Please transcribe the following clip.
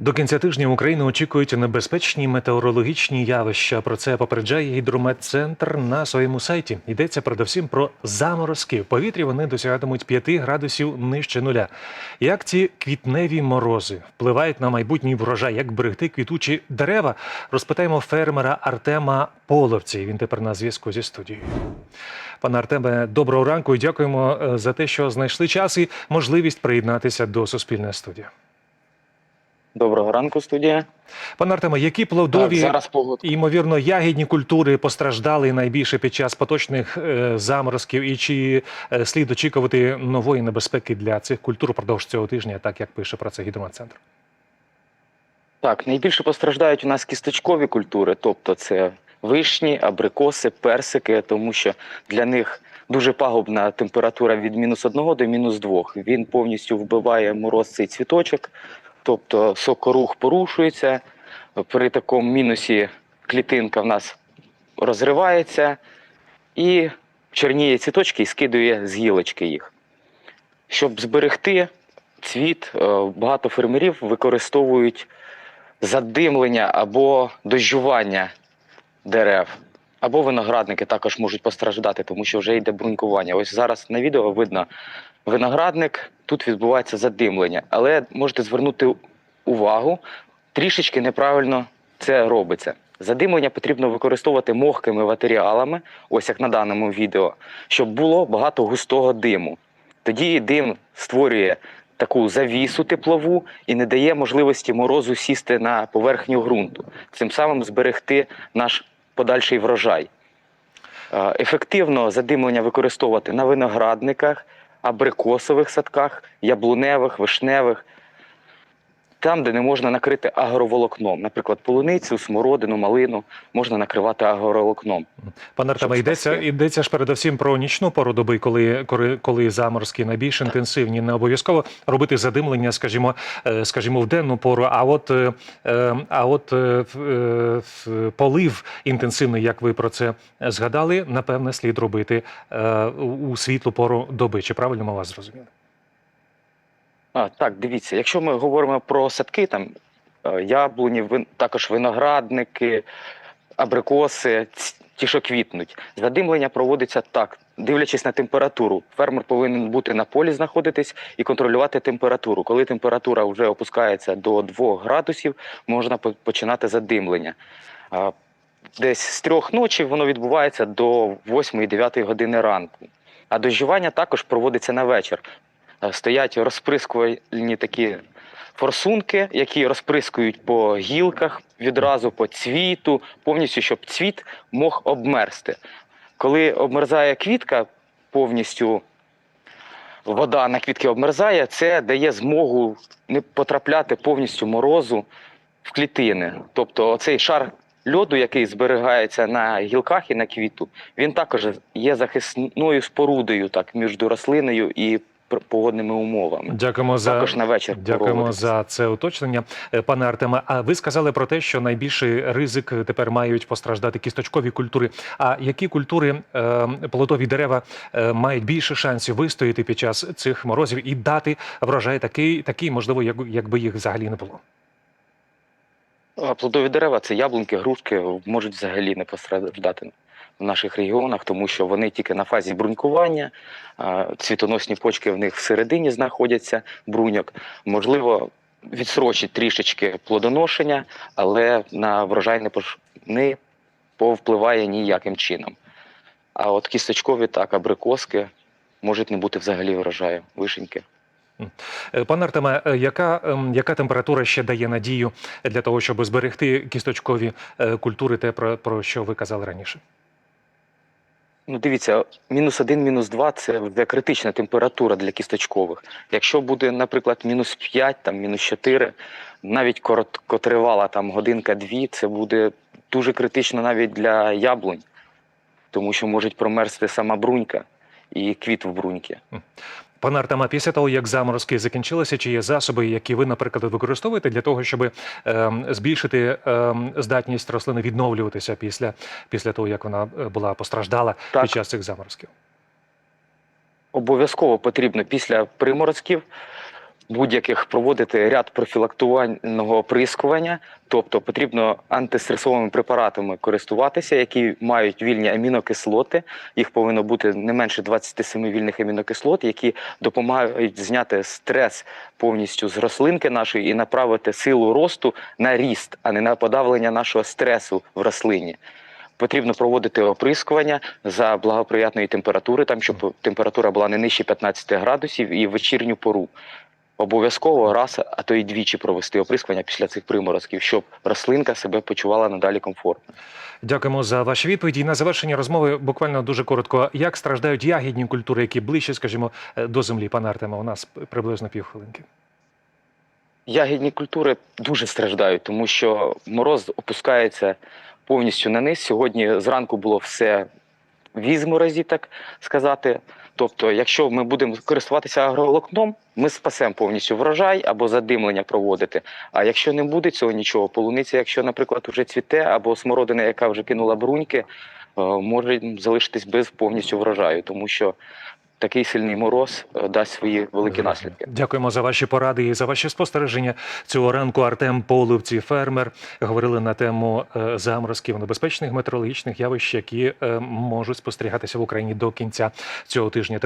До кінця тижня Україну очікують небезпечні метеорологічні явища. Про це попереджає гідрометцентр на своєму сайті. Йдеться передусім про заморозки. В повітрі вони досягатимуть 5 градусів нижче нуля. Як ці квітневі морози впливають на майбутній врожай, як берегти квітучі дерева? Розпитаємо фермера Артема Половці. Він тепер на зв'язку зі студією. Пане Артеме, доброго ранку і дякуємо е, за те, що знайшли час і можливість приєднатися до Суспільної студії. Доброго ранку, студія. Пане Артеме, які Так, плодові зараз і, ймовірно, ягідні культури постраждали найбільше під час поточних е, заморозків, і чи е, слід очікувати нової небезпеки для цих культур впродовж цього тижня, так як пише про це гідрометцентр? Так, найбільше постраждають у нас кісточкові культури, тобто це вишні, абрикоси, персики, тому що для них дуже пагубна температура від мінус 1 до мінус 2. Він повністю вбиває мороз цей цвіточок, тобто сокорух порушується. При такому мінусі клітинка в нас розривається і чорніє цвіточки і скидує з гілочки їх. Щоб зберегти цвіт, е, багато фермерів використовують задимлення або дощування дерев. Або виноградники також можуть постраждати, тому що вже йде брунькування. Ось зараз на відео видно виноградник, тут відбувається задимлення. Але можете звернути увагу, трішечки неправильно це робиться. Задимлення потрібно використовувати мохкими матеріалами, ось як на даному відео, щоб було багато густого диму. Тоді дим створює таку завісу теплову і не дає можливості морозу сісти на поверхню ґрунту, цим самим зберегти наш подальший врожай. Е, Ефективно задимлення використовувати на виноградниках, абрикосових садках, яблуневих, вишневих, там, де не можна накрити агроволокном. Наприклад, полуницю, смородину, малину можна накривати агроволокном. Пане Артеме, йдеться, йдеться ж передусім про нічну пору доби, коли, коли, коли заморозки найбільш інтенсивні. Не обов'язково робити задимлення, скажімо, е, скажімо, в денну пору. А от, е, е, а от полив інтенсивний, як ви про це згадали, напевне, слід робити у світлу пору доби. Чи правильно ми вас зрозуміли? А, так, дивіться, якщо ми говоримо про садки, там е, яблуні, також виноградники, абрикоси, ті, що квітнуть. Задимлення проводиться так, дивлячись на температуру. Фермер повинен бути на полі знаходитись і контролювати температуру. Коли температура вже опускається до 2 градусів, можна починати задимлення. Десь з трьох ночі воно відбувається до 8-9 години ранку. А дождювання також проводиться на вечір. Е, стоять розприскувальні такі форсунки, які розприскують по гілках відразу по цвіту, повністю, щоб цвіт мог обмерзти. Коли обмерзає квітка, повністю вода на квітки обмерзає, це дає змогу не потрапляти повністю морозу в клітини. Тобто оцей шар льоду, який зберігається на гілках і на квіту, він також є захисною спорудою так, між рослиною і погодними умовами. Дякуємо за Також на вечір Дякуємо за це уточнення, Е, пане Артеме. А ви сказали про те, що найбільший ризик тепер мають постраждати кісточкові культури. А які культури е, плодові дерева е, мають більше шансів вистояти під час цих морозів і дати врожай такий, такий можливо, як, якби їх взагалі не було? Плодові дерева це яблунки, грушки можуть взагалі не постраждати в наших регіонах, тому що вони тільки на фазі брунькування, цвітоносні почки в них всередині знаходяться бруньок. Можливо, відсрочить трішечки плодоношення, але на врожай не, не повпливає ніяким чином. А от кісточкові так, абрикоски можуть не бути взагалі врожаю, вишеньки. Е, Пане Артеме, е, яка, ем, яка температура ще дає надію для того, щоб зберегти кісточкові е, культури, те про, про що ви казали раніше? Ну, дивіться, мінус один, мінус два це вже критична температура для кісточкових. Якщо буде, наприклад, мінус 5, там мінус 4, навіть короткотривала там годинка-дві, це буде дуже критично навіть для яблунь, тому що можуть промерзти сама брунька і квіт в бруньки. Пане Артема, після того, як заморозки закінчилися, чи є засоби, які ви, наприклад, використовуєте для того, щоб ем, збільшити ем, здатність рослини відновлюватися після, після того, як вона е, була постраждала Так. під час цих заморозків? Обов'язково потрібно після приморозків будь-яких проводити ряд профілактувального оприскування, тобто потрібно антистресовими препаратами користуватися, які мають вільні амінокислоти. Їх повинно бути не менше 27 вільних амінокислот, які допомагають зняти стрес повністю з рослинки нашої і направити силу росту на ріст, а не на подавлення нашого стресу в рослині. Потрібно проводити оприскування за благоприятної температури, там щоб температура була не нижче 15 градусів і вечірню пору. Обов'язково раз, а то й двічі провести оприскування після цих приморозків, щоб рослинка себе почувала надалі комфортно. Дякуємо за ваші відповіді. І на завершення розмови буквально дуже коротко. Як страждають ягідні культури, які ближче, скажімо, е, до землі, пане Артема? У нас приблизно півхвилинки. Ягідні культури дуже страждають, тому що мороз опускається повністю на низ. Сьогодні зранку було все в ізморозі, так сказати. Тобто, якщо ми будемо користуватися агроволокном, ми спасемо повністю врожай або задимлення проводити. А якщо не буде цього нічого, полуниця, якщо, наприклад, вже цвіте, або смородина, яка вже кинула бруньки, е, може залишитись без повністю врожаю, тому що такий сильний мороз е, дасть свої великі наслідки. Дякуємо за ваші поради і за ваші спостереження. Цього ранку Артем Половці, фермер, говорили на тему е, заморозків небезпечних метеорологічних явищ, які е, можуть спостерігатися в Україні до кінця цього тижня.